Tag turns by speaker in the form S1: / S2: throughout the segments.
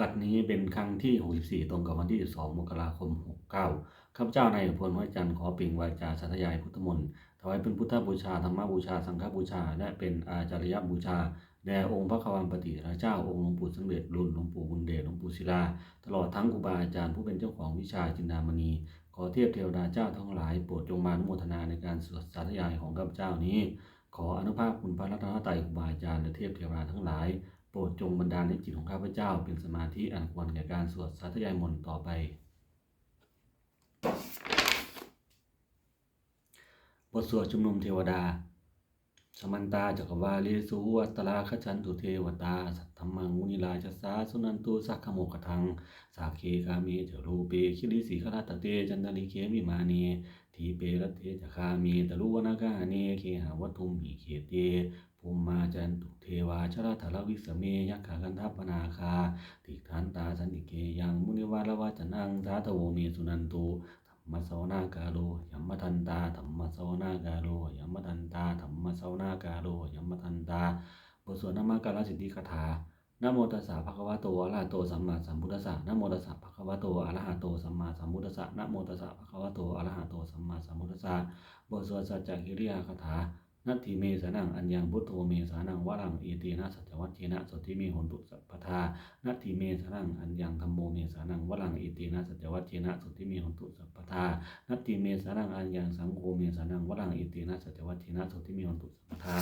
S1: บัดนี้เป็นครั้งที่ 64 ตรงกับวันที่ 12 มกราคม 69 ข้าพเจ้านายพลห้อยจันทร์ขอปล่งวาจาสาธยายพุทธมนต์ถวายเป็นพุทธบูชาธรรมบูชา สังฆบูชา และเป็นอาจารยบูชา แด่องค์พระควันปฏิราเจ้า องค์หลวงปู่สมเด็จรุ่นหลวงปู่บุญเดชหลวงปู่ศิลา ตลอดทั้งครูบาอาจารย์ผู้เป็นเจ้าของวิชาจินดามณี ขอเทพเทวดาเจ้าทั้งหลายโปรดจงมาอนุโมทนาในการสวดสาธยายของข้าพเจ้านี้ ขออนุภาพคุณพระรัตนตรัยครูบาอาจารย์และเทพเทวดาทั้งหลาย โปรดจงบันดาลในจิตของข้าพเจ้า เป็นสมาธิอันควรแก่การสวดสาธยายมนต์ต่อไป บทสวดชุมนุมเทวดา สมันตาจักวาลีสุวัตตลาขจันตุเทวตา สัทธมมังมุนิลาจัสาสุนันตุสักขโมกทัง สาเคกามีจรูเปคิริสีขลาตเต จันตลิเคมิมาเนทีเปรตเตจคามีตลุวนากาเนเคหาวัตุมหิเขเตภูมิมาจันตุ เทวาชราธรวิสเมยักขากันทัปนาคา ติฐานตาสันติเกยังมุนิวาลวาจนังสาตโวเมสุนันตุธรรมสวนากาโลยัมมทันตาธรรมสวนากาโลยัมมทันตาธรรมสวนากาโลยัมมทันตาบทสวดนามการสิทธิคาถานโมตัสสะภะคะวะโตอะระหะโตสัมมาสัมพุทธัสสะนโมตัสสะภะคะวะโตอะระหะโตสัมมาสัมพุทธัสสะนโมตัสสะภะคะวะโตอะระหะโตสัมมาสัมพุทธัสสะบทสวดสัจจกิริยาคาถา นัตถิเมสานังอัญญังพุทโธเมสานังวรังเอเตนะสัจวัตเชนะสติเมหนตุสัพพทานัตถิเมสานังอัญญังธรรมโมเมสานังวรังอิตินะสัจวัตเชนะสุติเมหนตุสัพพทานัตถิเมสานังอัญญังสังโฆเมสานังวรังอิตินะสัจวัตเชนะสุติเมหนตุสัพพทา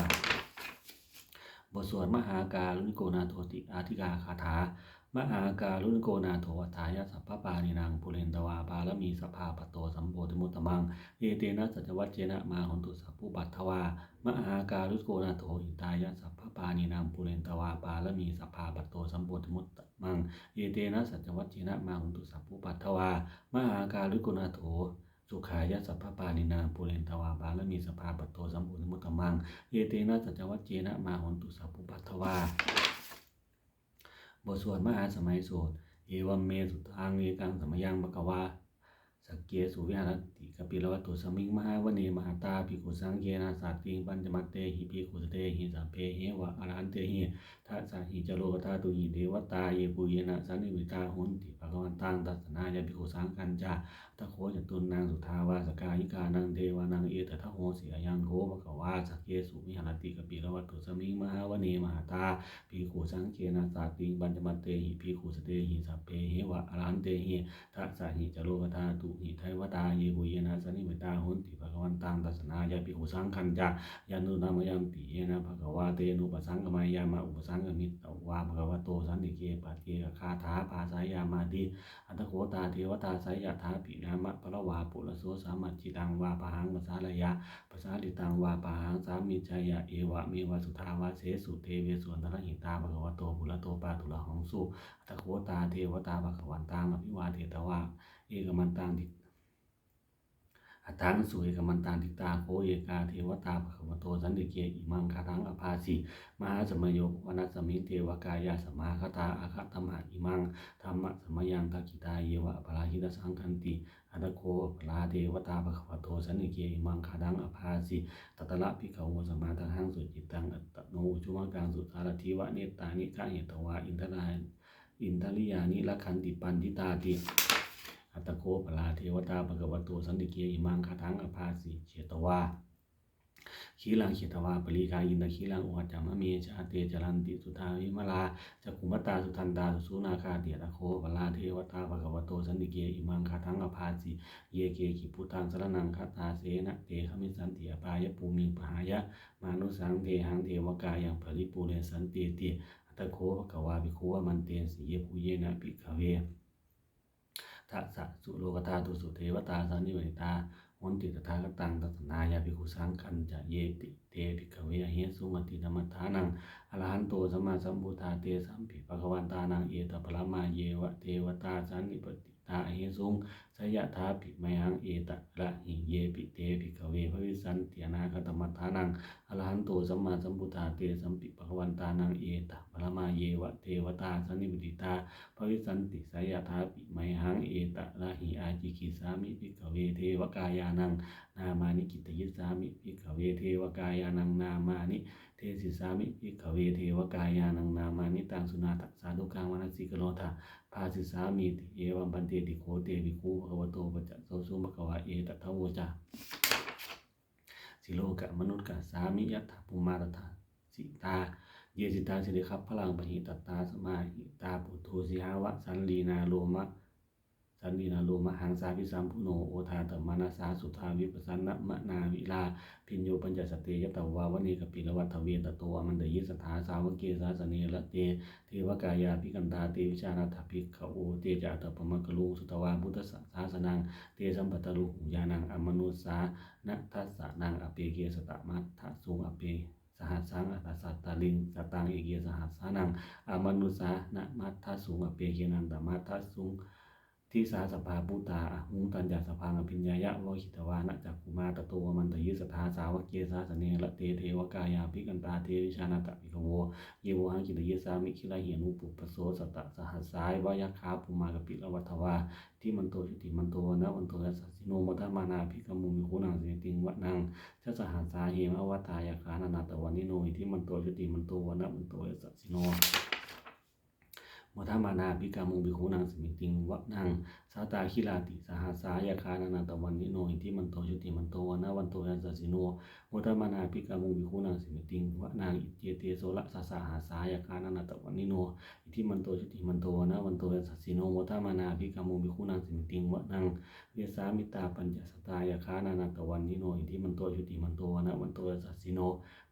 S1: บทสวดมหาการุณิโกนาโทติอาธิกาคาถา มหาการุณโกนาโทวัฏายะสัพพปานินางปุเรนตวาปาละมีสภาปโตสัมโพธิมุตตมังเอเตนะสัจวัตเจนะมาหนตุสัพพุบัตถวามหาการุณโกนาโทอิตายะสัพพปานินางปุเรนตวาปาละมีสภาปโตสัมโพธิมุตตมังเอเตนะสัจวัตเจนะมาหนตุสัพพุปัตถวามหาการุณโกนาโทสุขายะสัพพปานินางปุเรนตวาปาละมีสภาปโตสัมโพธิมุตตมังเยเตนะสัจวัตเจนะมาหนตุสัพพุปัตถวา บทสวดมหาสมัยโสดเอวัมเมสุทางเอกังสมยังบกวาสกเกสุวิหาร ติกปิลวัตตุสมิงมหาวเนมหาตาภิกขุสังเกนะสัตติงปัญจมัตเตหิภิกขุสเตหิสัพเพเหวะอรหันเตหิทัสสะหิจโลกตาตุหิเทวตาเยปุเยนะสันนิวิตาหุนติภะวันตังตัสนายาภิกขุสังกันจาตะโคจตุนนางสุทาวาสกายิกานังเทวานังเอตทะโหสีอยังโคภควาสักเกสุวิหารติกปิลวัตตุสมิงมหาวเนมหาตาภิกขุสังเกนะสัตติงปัญจมัตเตหิภิกขุสเตหิสัพเพเหวะอรหันเตหิทัสสะหิจโลกตาตุหิไทวตาเยปุเยนะสันนิมิตาหุนติภะคะวันตังตัสนายาภิกขุสังคันจายานุนามยัมปิเยนะภะคะวาเตนุปสังกมายามาอุปสังกมิตตวาภะคะวะโตสันติเกปัจเกคาถาภาสายามาติอัตโขตาเทวตาสายถาปินามะพระวาปุระโสสามัจจิตังวาปะหังภาษาลยะภาษาลิตังวาปะหังสามิจายะเอวะเมวะสุทาวาเสสุเทเวสวนตระหิตาภะคะวะโตปุระโตปาตุระหองสุอัตโขตาเทวตาภะคะวันตังอภิวาเทตวะเอกมันตังทิ อัตถังสุเอกมันตังทิตาโคเอกาเทวตาภะควโตสันติเกอิมังคาทังอภาสิมหาสมโยวนัสมิเทวกายาสมาคตาอาคตมหะอิมังธรรมะสมยังทักขิตาเยวะปราหิตสังคันติอัตโคปลาเทวตาภควโตสันนิเกอิมังคาดังอภาสิตัตละพิขาวสมาทังหังสุจิตังอัตโนชุมังกังสุสารทิวะเนตานิกะเหตวาอินทนาอินทริยานิละคันติปันทิตาติ อัตโคปลาเทวตาภควโตสันนิเกอิมังคาดังอภาสิเจตวาขีลังขิตวาปริกายินตขีลังอุหัจามะเมชาเตจรันติสุทาวิมลาจักุมตาสุทันตาสุสุนาคาเดียตโคปลาเทวตาภควโตสันติเกอิมังคาทังอภาสิเยเกขิพุทังสรนังคาตาเสนะเตขมิสันติอปายปูมิงปหายะมานุสังเทหังเทวกายังผลิปูเรสันติติอัตโคภควาภิกขุวมันเตสีเยภูเยนะภิกขเว ทัสสะสุโลกตาตุสุเทวตาสานิเวตาหนติตถาคตังตัสนายาภิกขุสังคันจะเยติเตภิกเวเหสุมติธรรมทานังอรหันโตสัมมาสัมพุทธาเตสัมภิภะควันตานังเอตปรมาเยวะเทวตาสันนิปติตาเหสุงสยะถาปิไมหังเอตะระหิเยปิเตปิกเวภวิสันติอนาคตมัฏฐานังอรหันโตสัมมาสัมพุทธาเตสัมปิภควันตานังเอตะปรมาเยวะเทวตาสนนิบุติตาภวิสันติสยะถาปิไมหังเอตะระหิอาจิกิสามิปิกเวเทวกายานังนามานิกิตยิสามิพิกขเวเทวกายานังนามานิเทสิสามิพิกขเวเทวกายานังนามานิตังสุนาทัสสาธุกังวนัสสิกโนทา ภาสิสามีติเอวัมปันเตติโคเตวิคูภควโตปจัสโสสุภควะเอตทโวจาสิโลกะมนุษย์กะสามิยัตถปุมาตถาสิตา เยสิตาสิริคับพลังปหิตตาสมาหิตาปุถุสิหาวะสันลีนาโลมะ สันนินาโลมหังสาพิสัมพุโนโอทาตมานาสาสุทาวิปัสสนะมะนาวิลาพิญโยปัญจสตเตยตวาวนีกปิลวัตเวตโตอมันเดยิสถาสาวกเกสาสเนละเตเทวกายาภิกันตาเตวิชานาถภิกขโอเตจาตปมะกลุสุตวาพุทธสสาสนังเตสัมปตะลุหุยานังอมนุสานะทัสสะนังอเปเกสตมัททะสุงอเปสหัสสังอัตสัตตาลิงสตังเอเกสหัสสานังอมนุสานะมัททะสุงอเปเกนันตมัททะสุง ที่สาสภาภูตาหุงตัญญาสภางพิญญายะโลหิตวานะจักกุมาตโตวมันตยิสถาสาวกเกสาสเนละเตเทวกายาภิกันตาเทวิชานาตปิกโวเยวหังกิตยิสามิคิลาเหียนุปุปโสสตะสหัสสายวายคาภูมากปิละวัทวาที่มันโตชุติมันโตนะวันโตยัสสิโนมทมานาภิกมุมิคุนังสิติงวะนังชัสหัสสาเหมอวัตายาคานานาตวันนิโนที่มันโตชุติมันโตวนะมันโตยัสสิโน มทามานาพิกามุงบิคูนางสมิติงวะนางสาตาคิลาติสหาสายาคานานาตวันนิโนอิทิมันโตชุติมันโตวนะวันโตยัสสสิโนมทามานาภิกามุงบิคูนางสมิติงวะนางอิเจเตโสละสาสาหาสายาคานานาตวันนิโนอิทิมันโตชุติมันโตวนะวันโตยัสสสิโนมทามานาภิกามุงบิคูนางสมิติงวะนางเวสามิตาปัญจสตายาคานานาตวันนิโนอิทิมันโตชุติมันโตวนะวันโตยัสสสิโน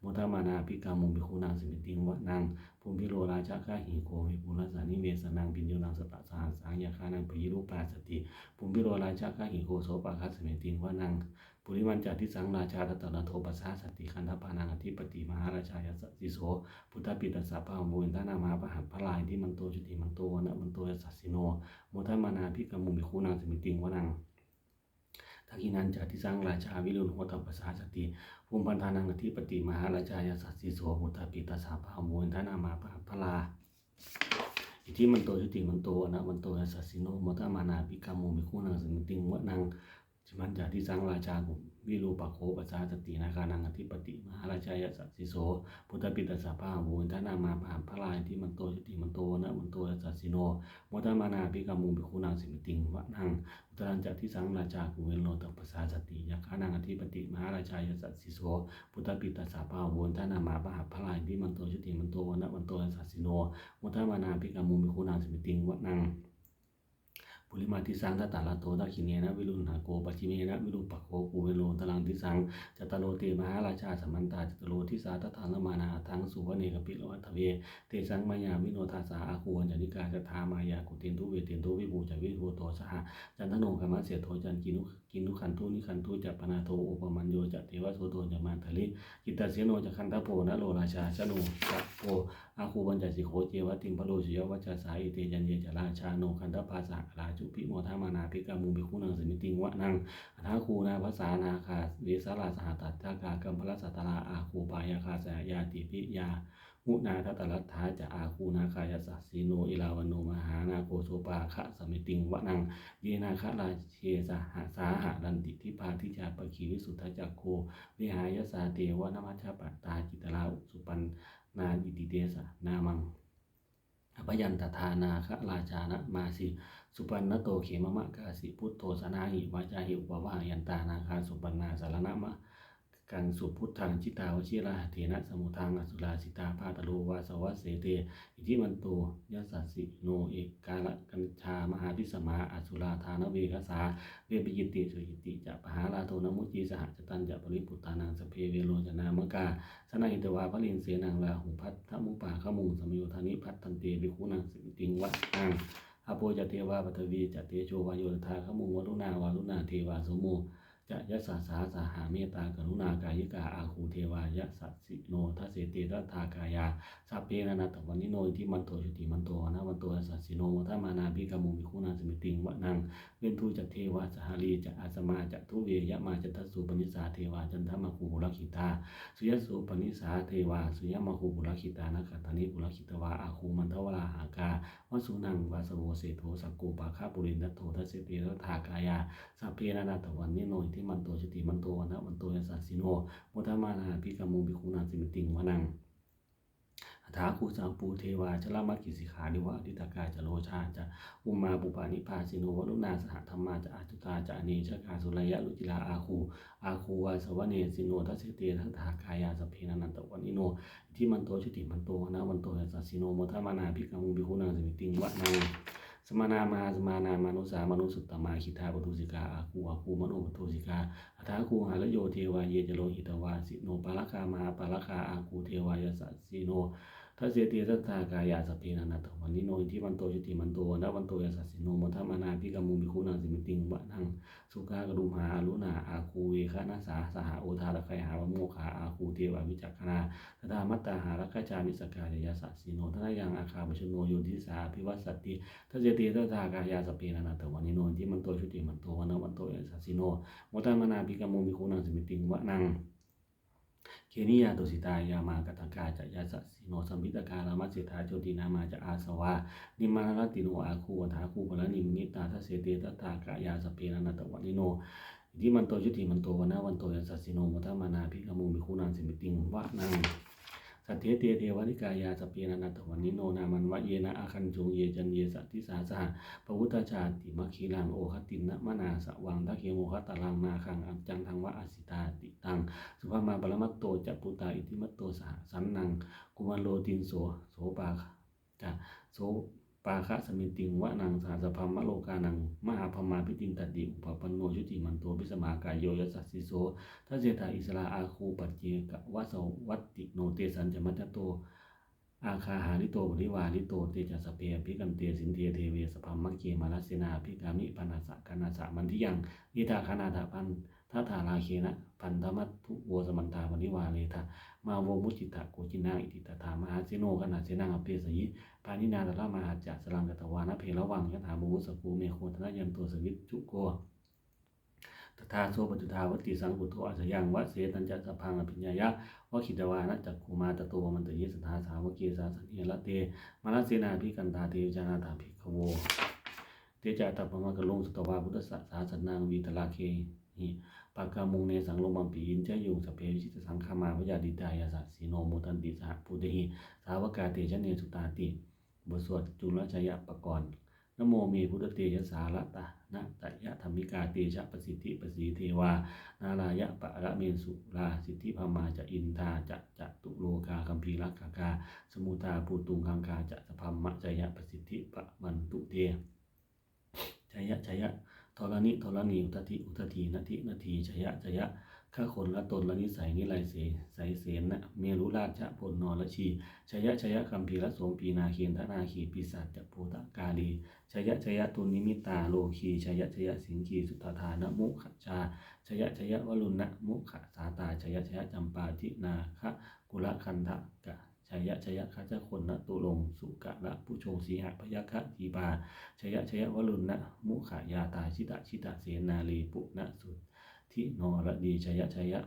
S1: มทามานาภิกามุงบิคูนางสมิติงวะนางภูมิโลราชาข้าหิโกวิปุรสานิเวสนังปิญโยนังสตะสหัสสังยาคานังปยิรูปาสติภูมิโลราชาข้าหิโกโสปะคัสเมติงวานังปุริมันจาทิสังราชาตตนะโทปัสสาสติคันธปานังอธิปติมหาราชายสัสสิโสพุทธปิตัสสะพะโมอินทนามาปะหัพลายที่มันโตจุติมันโตวนะมันโตยสัสสิโนโมทัมานาพิกมุมิคูนังสมิติงวานังทักินันจาทิสังราชาวิรุณโหตปัสสาสติภูมิพันธานังอธิปติมหาราชายสัสสิโสพุทธปิตัสสะพะโมอินทนามาปะหัพลา อิทธิมันโตชุติมันโตนะมันโตยัสสะสิโนมตมานาปิกามุมิคูนังสมิติงวะนางจิมันจาที่สร้างราชากุ วิรูปโคปัสสาสตินาคานังอธิปติมหาราชายสัสสิโสพุทธปิตสสะพาหูนทนามาปามพระลายที่มันโตชุติมันโตนะมันโตยัสสะสิโนมตมานาปิกามุมิคูนังสมิติงวะนังอุตรันจากที่สังราชากุเวโลตปัสสาสติยาคานังอธิปติมหาราชายสัสสิโสพุทธปิตสสะพาหูนทานามาปหาพระลายที่มันโตชุติมันโตนะมันโตยัสสะสิโนมทมานาภิกามุมิคุนาสิมิติงวะนัง ปุริมาทิสังทัตตาลาโตทักขิเนนะวิรุณหาโกปัจิเมนะวิรุปปโคปูเวโลตลังทิสังจตโรเตมหาราชาสมันตาจตโรทิสาตถานมานาทังสุวเนกปิโลวัตเวเตสังมายาวิโนทาสาอาคูวันจนิกาจทามายากุเตนทุเวเตนทุวิบูจวิภูโตสหจันทโนกรรมเสโทจันกินุกินทุขันทุนิขันทุจัปปนาโทอุปมัญโยจะเทวะโสโตจะมาทะลิกิตตเสโนจะคันทโพนะโลราชาชโนจะโพอาคูบัญจสิโคเจวะติมพะโลชิยวัจจาสาอิเตยันเยจราชาโนคันทภาษาราจุพิโมทามานาภิกามุบิคุนังสมิติงวะนังอัทาคูนาภาษานาคาเวสาลาสหตัตถากากัมพลสัตตาราอาคูปายาคาสายาติพิยา มุนาทัตตรัตถาจะอาคูนาคายสัสสิโนอิลาวันโนมหานาโกโสปาคะสมิติงวะนังเยนาคะราเชสหาสาหะดันติทิพาทิจาปคีวิสุทธจักโควิหายสาเตวะนมัชปัตตาจิตราอุสุปันนาอิติเตสะนามังอภยันตทานาคะราชานะมาสิสุปันนโตเขมมะกาสิพุทโธสนาหิวาจาหิอุปวายันตานาคาสุปันนาสารณะมะ กังสุพุทธังจิตาวชิราเถนะสมุทังอสุราสิตาพาตโลวาสวัสเสเตอิทิมันโตยัสสสิโนเอกกาละกัญชามหาพิสมาอสุราธานเวคสาเวปิยิติสุยิติจะปหาลาโทนมุจีสหจตันจะปริปุตานังสเพเวโรจนามกาสนาหิตวาพลินเสนังลาหุพัทธมุปาขมุงสมโยธานิพัทธันเตวิคุนังสิติงวัดนังอโปจเทวาปทวีจเตโชวายโยธาขมุงวรุณาวารุณาเทวาสมุ จะยะสาสาสาหาเมตตากรุณากายิกาอาคูเทวายะสัสสิโนทัสเสติทัตากายาสัพเพนานาตวันนิโนอิทิมันโตชุติมันโตนะวันโตสัสสิโนทัมานาภิกามุมิคุณาสมิติงวะนังเวนทูจะเทวาสหารีจะอาสมาจะทุเวยะมาจะทัสสุปนิสาเทวาจันทมาคูบุรคิตาสุยสุปนิสาเทวาสุยมาคูบุรคิตานะกัตานิบุรคิตวาอาคูมันทวราหากาวสุนังวาสโวเสโทสักกูปาคาปุรินัตโททัสเสติทัตากายาสัพเพนานาตวันนิโนอิทิมันโตชติมันโตวนะวันโตยัสสะสิโนโมทามานาภิกามุบิคุนาสิมิติงวนังอัฏฐาคูสังปูเทวาชลามักิสิขานิวะอดิตากาจะโลชาจะอุมาปุปานิพาสิโนวรุณาสหธรรมาจะอาจุตาจะอเนชกาสุรยะลุจิลาอาคูอาคูวาสวะเนสิโนทัสเตทัตถากายาสพเพนานันตวันิโนอิทิมันโตชติมันโตวนะวันโตยัสสะสิโนโมทมานาภิกามุบิคุนาสิมิติงวะนัง สมานามาสมานามานุสามานุสุตตมาคิทาปทุสิกาอาคูอาคูมโนปทุสิกาอัฐาคูหาลโยเทวาเยจโลหิตวาสิโนปาลคามาปาลคาอาคูเทวายสัสสิโน ทัสเสติสัทธากายาสพเพนานาตวันนิโนอิทิมันโตชิติมันโตนะวันโตยสัสสิโนมทัมมานาพิกามุมิคุนังสิมิติงวะนังสุขากระดุมหาอรุณาอาคูเวคะนาสาสหโอทาระไคหาวโมขาอาคูเทวาวิจักขณาทธามัตตาหารักจามิสกายยาสัสสิโนทนายังอาคาปชโนโยทิสาพิวัสสติทัจเจติทัตถากายาสเปนานาตวันนิโนที่มันโตชุติมันโตวันวันโตยสัสสิโนโมตามนาภิกามโมมิคุนังสิมิติงวะนังเคนิยาตุสิตายามากตกาจะยาสัส โนสัมพิตกาลามัสสิทธาโจตินามาจะอาสวะ นิมานรติโนอาคูวถาคูปะนิมิตาทัสเสติทัตากายาสเปนานาตวันนิโนที่มันโตยุติมันโตวันนาวันโตยัสสะสิโนมัทมานาภิกขมูมิคุนันสิมิติงวะนัง สัทเทเตเทวนิกายาสเปนานาตวันนิโนนามันวะเยนะอาคันจุงเยจันเยสัติสาสหพระพุทธชาติมัคคีลังโอคตินนะมนาสวังทักเคโมคตลังนาคังอัจจังทังวะอสิตาติตัง สุภามาปรมัตโตจัปุตาอิติมัตโตสหสันนัง กุมารโลตินโสโสปาจะโสาคะสมิติงวะนังสาสพัมมะโลกานังมหาพมาพิตินตติอุปปันโนชุติมันโตพิสมากายโยยสัสสิโสทัสเจตาอิสราอาคูปัจเจกวะสวัตติโนเตสันจมัตโต อาคาหาริโตบริวาริโตเตจัสเพพิกัมเตสินเทเทเวสพัมมะเกมาลสเสนาพิกามิปนาสะกานาสะมันทิยังนิทาคานาถาพัน ทัธาราเคนะพันธมัตทุโวสมันตาบริวาเลทะมาโวมุจิตะโกจินาอิติตถามหาเสโนขนาเสนังอเพสยิปานินาตละมหาจัสลังกตวานะเพระวังยถาบุวุสกูเมโคทนยันตัวสวิตจุโกตถาโซปจุทาวติสังพุทโธอัสยังวะเสตัญจะสพังอภิญญายะวะขิตวานะจักขุมาตโตมันตยิสทาสาวเกสาสันเอละเตมาลเสนาภิกันตาเทวจานาถาภิกขโวเตจาตปะมะกะลงสุตวาพุทธสสาสนังวีตลาเคหิ ปากามุงเนสังโลมัมปีอินเจยุงสเพวิชิตสังขามาพยาดิตายาสัสีโนโมตันติสหปุเตหิสาวกาเตชะเนสุตาติบทสวดจุลชยปกรณ์นโมเมพุทธเตยสาระตะนะตะยะธรรมิกาเตชะประสิทธิประสีเทวา นารายะปะระเมนสุรา สิทธิพมาจะอินทาจะจะตุโลกาคัมภีรักกากา สมุทาภูตุงคังคาจะสพัมมะจยะประสิทธิปะมันตุเตชยะชยะ ทรณิทรณีอุทธิอุทธีนาทินาทีชยะชยะข้าคนละตนละนิสัยนิไรเสใสเสนนะเมรุราชพลนรชีชยะชยะคัมภีรสมปีนาเคียนทนาขีปีศาจจะโพตกาลีชยะชยะตุนิมิตาโลคีชยะชยะสิงคีสุตธานมุขชาชยะชยะวลุณะมุขสาตาชยะชยะจำปาทินาคะกุลคันทะกะ ชยะชยะข้าเจ้าคนนะตุลงสุกะละผู้ชงสีหะพยาคะทีบาชยะชยะวลุณนะมุขายาตาชิตะชิตะเสนาลีปุณะสุทิโนระดีชยะชยะ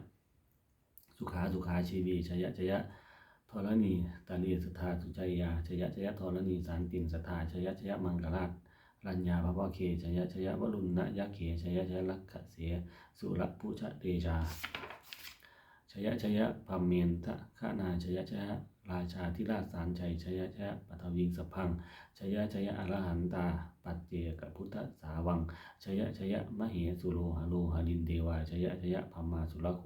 S1: สุขาสุขาชีวีชยะชยะธรณีตาลีสุธาสุจยาชยะชยะธรณีสารตินสธาชยะชยะมังกราชรัญญาภวะเคชยะชยะวรุณนะยะเขชยะชยะลักขะเสสุรพุชะเตชาชยะชยะพัมเมนทะขนาชยะชยะ ราชาธิราชสารชัยชยะชยะปัทวิงสพังชยะชยะอรหันตา ปัจเจกพุทธสาวังชยะชยะมเหสุโลหะโลหะลินเทวาชยะชยะพัมมาสุรโค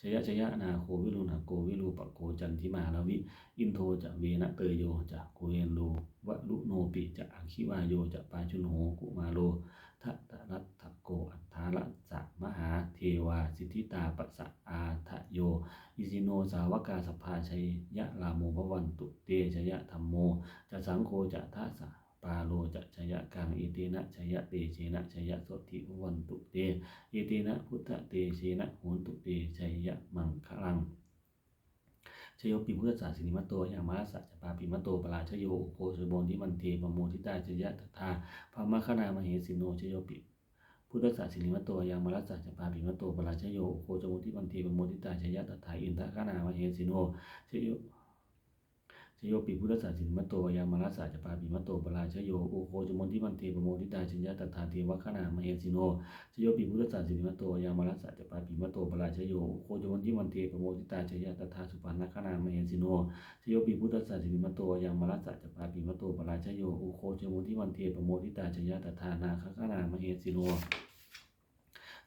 S1: ชยะชยะนาโควิรุณโกวิรูปโกจันทิมาลวิ อินโทจะเวนะเตโยจะกุเวนโลวะลุโนปิจะอังคิวาโยจะปาชุนโหกุมาโล ทัตตรัตถโกอัฏฐาระจะมหาเทวาสิทธิตาปัสสะอาทะโย อิสิโนสาวกาสภาชัยยะลาโมภวันตุเตชยะธรรมโมจะสังโฆจะทัสสะปาโลจะชยะกังอิตินะชยะเตเชนะชยโสติวันตุเตอิตินะพุทธเตเชนะโหนตุเตชยะมังคลัง ชโยปิพุทธศาสินิมัตโตยามาสัจปาปิมัตโตปราชโยโคสุโบนทิมันเทปโมทิตาชยะตถาพามคณามเหสิโนชโยปิพุทธศาสินิมัตโตยามาสัจปาปิมัตโตปราชโยโคจมุทิมันเทปโมทิตาชยะตถาอินทคณามเหสิโนชโย ชโยปิพุทธศาสินมัตโตยามารัสสะจปาปิมัตโตปราชโยโอโคจมนทิมันเทปโมทิตาชัญญาตถาเทวะขณามเหสิโนชโยปิพุทธศาสินมัตโตยามารัสสะจปาปิมัตโตปราชโยโอโคจมนทิมันเทปโมทิตาชัญญาตถาสุปานะขณามเหสิโนชโยปิพุทธศาสินมัตโตยามารัสสะจปาปิมัตโตปราชโยโอโคจมนทิมันเทปโมทิตาชัญญาตถานาคขณามเหสิโน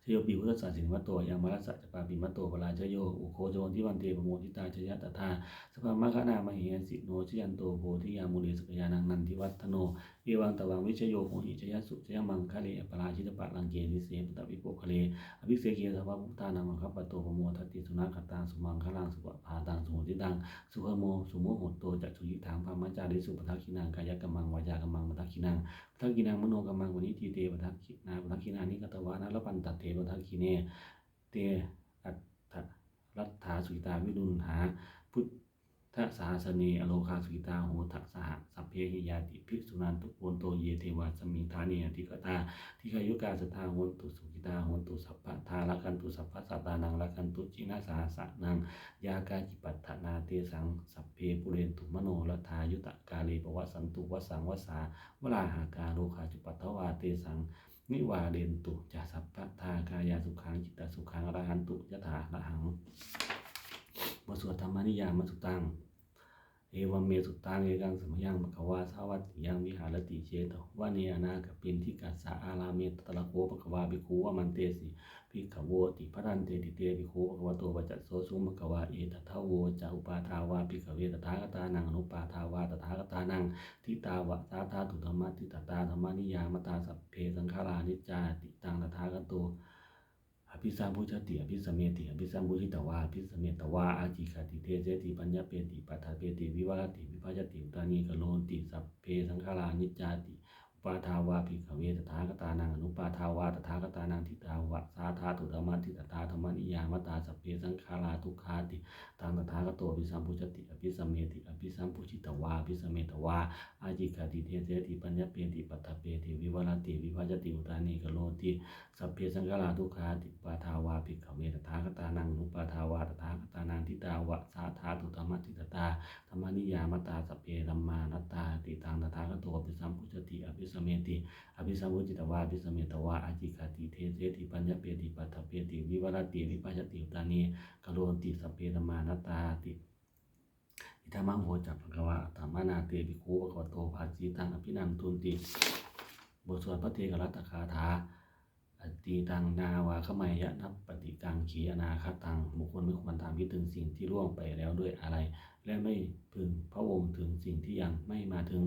S1: ชโยปิพุทธศาสินวัตโตยังมารัสสะจปาปิมัตโตปราชโยอุโคโจนทิวันเทปโมทิตาชยะตถาสภามะขนามเหสิโนชยันโตโพธิยามุนีสกยานังนันทิวัฒโนเอวังตวังวิชโยโหหิชยสุชยมังคะเลปราชิตปะลังเกนิเสปตะวิโปคะเลอภิเสกเกสภาพุทธานังมังคัปปะโตปโมทัติสุนัขตังสุมังคลังสุปะพาตังสุโหติตังสุขโมสุโมโหตโตจักสุยิทางพามัจจาริสุปทักขินังกายกัมมังวายากัมมังมทักขินังทักกินังมโนกัมมังวนิทีเตปทักขินาปทักขินานิกตวานะละปันตัดเทปทักขิเนเตอัตถรัตถาสุิตาวิรุณหาพุทธ สาสเนอโลคาสุกิตาโหทักสหสัพเพหิยาติภิกษุนันตุโอนโตเยเทวาสมิงทาเนอธิกตาทิคายุกาสทาโหนตุสุกิตาโหนตุสัพพะทาละกันตุสัพพะสัตานังละกันตุจินาสาสะนังยากาจิปัฏฐนาเตสังสัพเพปุเรนตุมโนรัฐายุตกาเลปวะสันตุวสังวสาวราหากาโลคาจุปัฏฐวาเตสังนิวาเรนตุจะสัพพะทากายาสุขังจิตตสุขังอรหันตุยะถาละหัง บทสวดธรรมนิยามสุตัง เอวัมเมสุตังเอกังสมยังมะกวาสาวัตติยังวิหารติเชตวะเนอนาคปินทิกัสสะอาราเมตตะละโกปะกวาบิคูวะมันเตสิภิกขโวติพระรันเตติเตภิกขุปะกวาโตปัจจโสสุมะกวาเอตทะโวจะอุปาทาวาภิกขเวตถาคตานังอนุปาทาวาตถาคตานังทิตาวะสาธาตุธรรมะทิตตาธรรมนิยามตาสัพเพสังขารานิจจาติตังตถาคโต อภิสัมพุชติอภิสมเมติอภิสัมพุชิตวาอภิสมเมตวาอาจิคติเทเจติปัญญาเปติปัฏฐาเปติวิวาติวิภาจติตานีกโลนติสัพเพสังฆารานิจจาติ ปาทาวาภิกขเวตถาคตานังอนุปาทาวาตถาคตานังทิตาวะสาธาตุธรรมทิตตาธรรมนิยามตาสเพสังขาราทุกขาติตังตถาคโตอภิสัมพุชติอภิสัมเมติอภิสัมพุชิตวาอภิสัมเมตวาอาจิกาติเทเสติปัญญเปติปัตถเปติวิวัลติวิภัจติอุตานีกโลติสเพสังฆราทุกขาติปาทาวาภิกขเวตถาคตานังนุปาทาวาตถาคตานังทิตาวะสาธาตุธรรมทิตตาธรรมนิยามตาสเพธัมมานั ตังตถาคโตอภิสัมพุชติอภิสมเมติอภิสัมพุจิตวาอภิสมเมตวาอาจิกาติเทเสติปัญญาเปติปัตถเปติวิวัลติวิภัจติอุตานีกโลติสเพธัมานตาติอิทามังโหจักภะวะธรรมนาเตปิโคภะคะวะโตภาสีตังอภินันทุนติบทสวดพระเทกรัตคาถาอตีตังนาวาขมายะนับปฏิกังขีอนาคตังบุคคลไม่ควรถามคิดถึงสิ่งที่ล่วงไปแล้วด้วยอะไร และไม่พึงพระองค์ถึงสิ่งที่ยังไม่มาถึง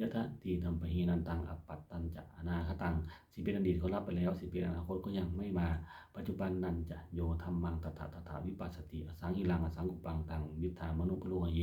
S1: ยะทะตีธรรมปหีนันตังอัปปัตตันจะอนาคตังสิ่งเป็นอดีตเขารับไปแล้ว สิ่งเป็นอนาคตก็ยังไม่มา ปัจจุบันนันจะโยธรรมังตถาตถาวิปัสสติอสังอิลังอสังกุปังตังวิธามนุปโลเย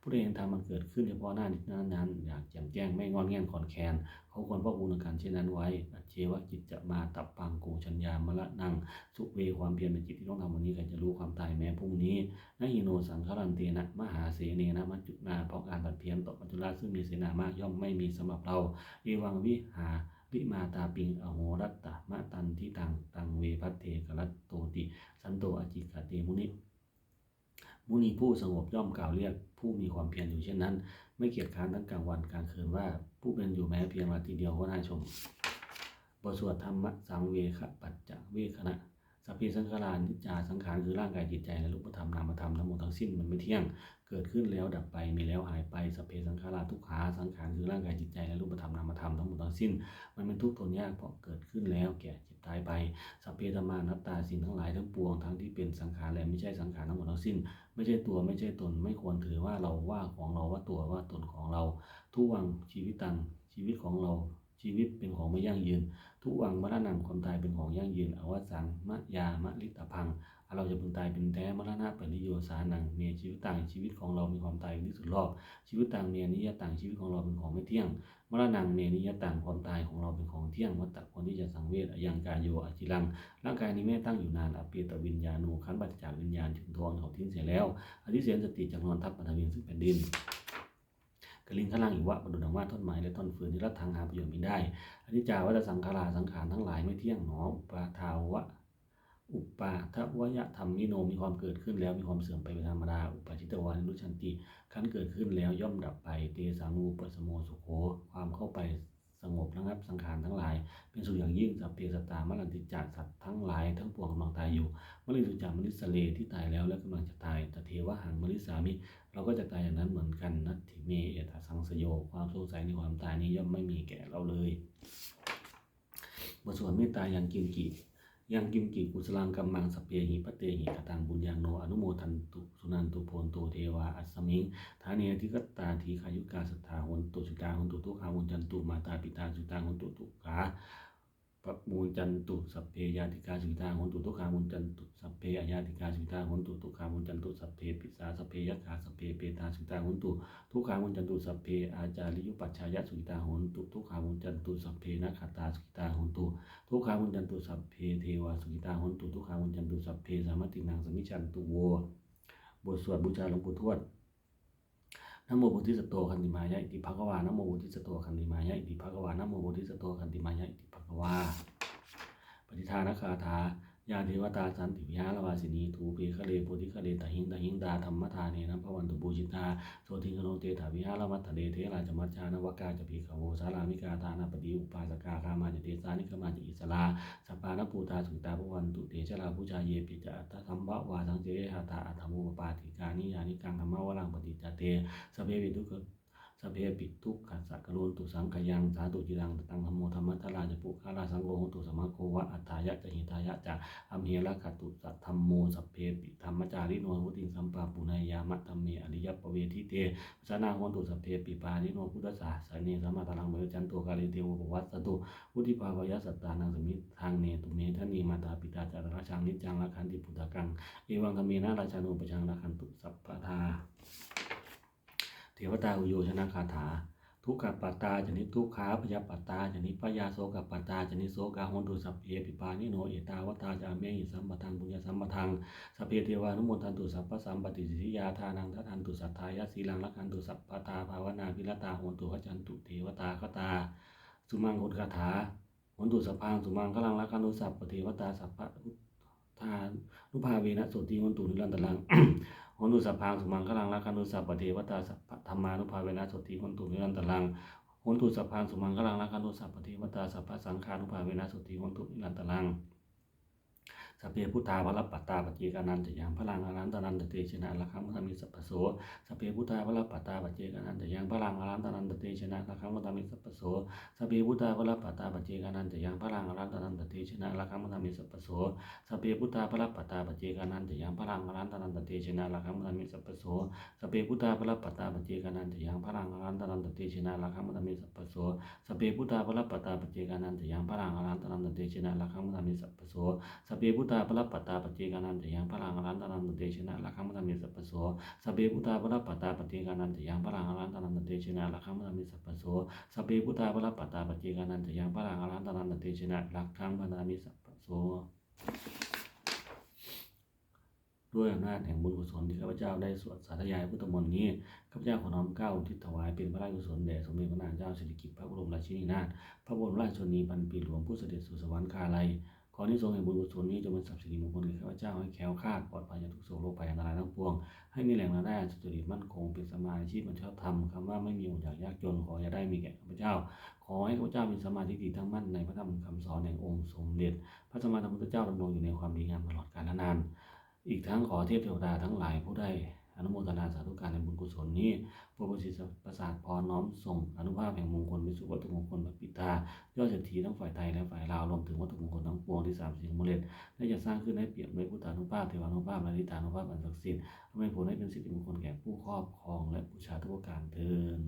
S1: ผู้ใดเห็นธรรมมันเกิดขึ้นเฉพาะหน้านั้นนั้นอยากแจ่มแจ้งไม่งอนแง่นขอนแคนเขาควรพระบูรการเช่นนั้นไว้อเชวะจิตจะมาตับปังกูชัญญามละนังสุเวความเพียรเป็นจิตที่ต้องทำวันนี้ใครจะรู้ความตายแม้พรุ่งนี้นหิโนสังฆรันเตนะมหาเสเนนะมัจจุนาเพราะการผัดเพียรต่อปัจจุราชซึ่งมีเสนามากย่อมไม่มีสำหรับเราเอวังวิหาวิมาตาปิงอโหรัตตะมะตันทิตังตังเวพัตเทกรัตโตติ สันโตอจิกาเตมุนิมุนีผู้สงบย่อมกล่าวเรียกผู้มีความเพียรอยู่เช่นนั้น ไม่เกียจค้านทั้งกลางวันกลางคืนว่า ผู้เป็นอยู่แม้เพียงวันทีเดียวก็น่าชมบทสวดธรรมะสังเวคปัจจเวคณะสัพเพสังขารานิจจาสังขารคือร่างกายจิตใจและรูปธรรมนามธรรมทั้งหมดทั้งสิ้นมันไม่เที่ยง เกิดขึ้นแล้วดับไปมีแล้วหายไปสเพสังขาราทุกขาสังขารคือร่างกายจิตใจและรูปธรรมนามธรรมทั้งหมดทั้งสิ้น มันเป็นทุกข์ทนยากเพราะเกิดขึ้นแล้วแก่เจ็บตายไปสเพธรรมานัตตาสิ่งทั้งหลายทั้งปวงทั้งที่เป็นสังขารและไม่ใช่สังขารทั้งหมดทั้งสิ้น ไม่ใช่ตัวไม่ใช่ตนไม่ควรถือว่าเราว่าของเราว่าตัวว่าตนของเรา ทุกวังชีวิตตังชีวิตของเราชีวิตเป็นของไม่ยั่งยืน ทุกวังมรณะความตายเป็นของยั่งยืน อวสังมะยามะลิตพัง เราจะพึงตายเป็นแท้มรณะปริโยสานังเมียชีวิตต่างชีวิตของเรามีความตายเป็นที่สุดรอบชีวิตต่างเมียนิยต่างชีวิตของเราเป็นของไม่เที่ยงมรณะเมียนิยต่างความตายของเราเป็นของเที่ยงวัตตะคนที่จะสังเวชอยังกายโยอจิรังร่างกายนี้ไม่ตั้งอยู่นานอเปตวิญญาณูขันธ์บัจจากวิญญาณถึงทองเขาทิ้งเสียแล้วอธิเสนสติจากนอนทับปฐวินซึ่งแผ่นดินกลิงข้างล่างอีกวะบรรดุดังว่าต้นไม้และต้นฟืนที่รัดทางหาประโยชน์ไม่ได้อนิจาวัฏสังขาราสังขารทั้งหลายไม่เที่ยงหนอปาทาวะ อุปาทวยธรรมนิโนมีความเกิดขึ้นแล้วมีความเสื่อมไปเป็นธรรมดาอุปาจิตวานุชันติขันเกิดขึ้นแล้วย่อมดับไปเตสางูปสโมสุโขความเข้าไปสงบระงับสังขารทั้งหลาย เป็นสุขอย่างยิ่งสัพเพสตามลันติจักสัตว์ทั้งหลายทั้งปวงกำลังตายอยู่มริสุจามริสเลที่ตายแล้วและกำลังจะตายตเทวะหังมริสามิเราก็จะตายอย่างนั้นเหมือนกันนัตถิเมเอตสังสโยความสงสัยในความตายนี้ย่อมไม่มีแก่เราเลยบทสวดเมตตายังกินกิ ยังกิมกิกุสลังกัมมังสเปียหิปเตหิกตังบุญญาโนอนุโมทันตุสุนันตุโพนโตเทวาอัสมิงทาเนทิกตตาทีขายุกาสัทธาหนตุสุตาหนตุทุกขามุจันตุมาตาปิตาสุตาหนตุทุกขา ปะมูลจันตุสัพเพยาติกาสุตาหนตุทุกขามุญจันตุสัพเพอายาติกาสุตาหนตุทุกขามุญจันตุสัพเพปิสาสัพเพยัคขาสัพเพเปตาสุตาหนตุทุกขามุญจันตุสัพเพอาจาริยุปัชชายะสุขิตาโหนตุทุกขามุญจันตุสัพเพนักขตาสุขิตาโหนตุทุกขามุญจันตุสัพเพเทวาสุขิตาโหนตุทุกขามุญจันตุสัพเพสามัตินังสมิชันตุโวบทสวดบูชาหลวงปู่ทวดนโมโพธิสัตโตคันติมายะอิติภะคะวานะโมโพธิสัตว์โตคันติมายะอิติภะคะวานโมโพธิสัตโตคันติมายะอิติ วาปฏิทานคาถายาเทวตาสันติวิหารวาสินีทูเปคะเลโพธิคะเลตหิงตหิงดาธรรมทานเนนะพระวันตุบูชิตาโสทิงคโนเตถาวิหารมัตถเดเทราจมัจจานวกาจพีขโวสารามิกาทานาปฏิอุปาสกาคามาจเตสานิกมาจอิสลาสปานปูตาสุตาภวันตุเตชะลาผู้ชาเยปิจอัตธรรมวะวาสังเจหะตาอัตถมุปปาติกานิยานิกังธรรมวรังปฏิจเตสพเวิทุก สัพเพปิทุกขัสสะกะโลนตุสังขยังสาตุจิรังตังธรรมโมธรรมะทราจะปุคาราสังโฆตุสมะโควะอัตถายะจะหิตายะจะอเมระคตุสัทธรรมโมสัพเพปิธรรมจาริโนวุติงสัมปาปุนายามะธรรมเมอริยปเวทิเตสนาโหตุสัพเพปิปานิโนพุทธสาสเนสัมมาตลังเบจันโตกาลิเทวปวัสสตุวุติภาวยสัตตานังสมิทางเนตุเมทนีมาตาปิตาจารราชังนิจังละคันติปุตตะกังเอวังธรรมีนาราชานุปชังละคันตุสัพพทา วตาอุโยชนะคาถา ทุกขปัตตาจนิทุกขาพยาปัตตาจนิปยาโสกปัตตาจนิโสกาโหนตุสัพเพปิปานิโนเอตาวตาจาเมหิสัมปทังปุญญสัมปทังสัพเพเทวานุโมทันตุสัพพะสัมปติสิทธิยาทานังทัทันตุสัทธายะสีลังละกันตุสัพพตาภาวนาพิรตาโหนตุขจันตุเทวตาคตา สุมังคุคาถาโหนตุสัพพังสุมังคลังละกันตุสัพพเทวตาสัพพะทานุภาเวนะโสติโหนตุนิรันตรัง หนตุสัพพังสุมังคลังรักันตุสัพปเทวตาสัพพะธรรมานุภาเวนะสติโหนตุนิรันตรังโหนตุสัพพังสุมังคลังละคันตุสัพปะเทวตาสัพพะสังฆานุภาเวนะสติโหนตุนิรันตรัง สัพเพพุทธาภลปัตตาปเจกานันจะยังพลังอนันตนันตเตชนะละคังมัตมิสัพพโสสัพเพพุทธาภลปัตตาปเจกานันจะยังพลังอนันตนันตเตชนะละคังมัตมิสัพพโสสัพเพพุทธาภลปัตตาปเจกานันจะยังพลังอนันตนันตเตชนะละคังมัตมิสัพพโสสัพเพพุทธาภลปัตตาปเจกานันจะยังพลังอนันตนันตเตชนะละคังมัตมิสัพพโสสัพเพพุทธาภลปัตตาปเจกานันจะยังพลังอนันตนันตเตชนะละคังมัตมิสัพพโสสพเปพุทธาพระปัตตาปเจกานันจะยังพระังอรันตนันตเตชนะละคังมัตมิสัพพโสสพเปพุทธตาพระปัตตาปเจกานันจะยังพระรังอรันตานันตเตชนะละคังมัตมิสัพพโสสพเปพุทธาพระปัตตาปเจกานันจะยังพระรังอรันตานันตเตชนะละคังมัตมิสัพพโสสพเปพุทธาพระปัตตาปเจกานันจะยังพระรังอรันตานันตเตชนะละคังมัตมิสัพพโสด้วยอำนาจแห่งบุญกุศลที่ข้าพเจ้าได้สวดสาธยายพุทธมนต์นี้ข้าพเจ้าขอน้อมเก้าทิศถวายเป็นพระราชกุศลแด่สมเด็จพระนางเจ้าสิริกิติ์พระบรมราชินีนาถพระบรมราชชนนีพันปีหลวงผู้เสด็จสู่สวรรคาลัย ขอที่ทรงแห่งบุญกุศลนี้จงเป็นสัพสิริมงคลแก่ข้าพเจ้าให้แคล้วคาดปลอดภัยจากทุกโศกโรคภัยอันตรายทั้งปวง ให้มีแหล่งรายได้สุจริตมั่นคงเป็นสมาอาชีพมันชอบธรรมคำว่าไม่มีอดอยากยากจนขออย่าได้มีแก่ข้าพเจ้า ขอให้ข้าพเจ้ามีสมาธิดีทั้งมั่นในพระธรรมคำสอนแห่งองค์สมเด็จ พระสมมาสัมพุทธเจ้าดำรงอยู่ในความดีงามตลอดกาลนาน อีกทั้งขอเทพเทวดาทั้งหลายผู้ได้อนุโมทนาสาธุการในบุญกุศลนี้ ตัวประสิทประสาทพรน้อมส่งอนุภาพแห่งมงคลวิสุวัตถุมงคลพระปิตายอดเศรษฐีทั้งฝ่ายไทยและฝ่ายลาวรวมถึงวัตถุมงคลทั้งปวงที่สามสิงมูลเลตได้จะสร้างขึ้นให้เปี่ยบด้วยพุทธานุภาพเทวานุภาพและฤทานุภาพอันศักดิ์สิทธิ์เป็นผลให้เป็นสิทธิมงคลแก่ผู้ครอบครองและบูชาทุกการเทิน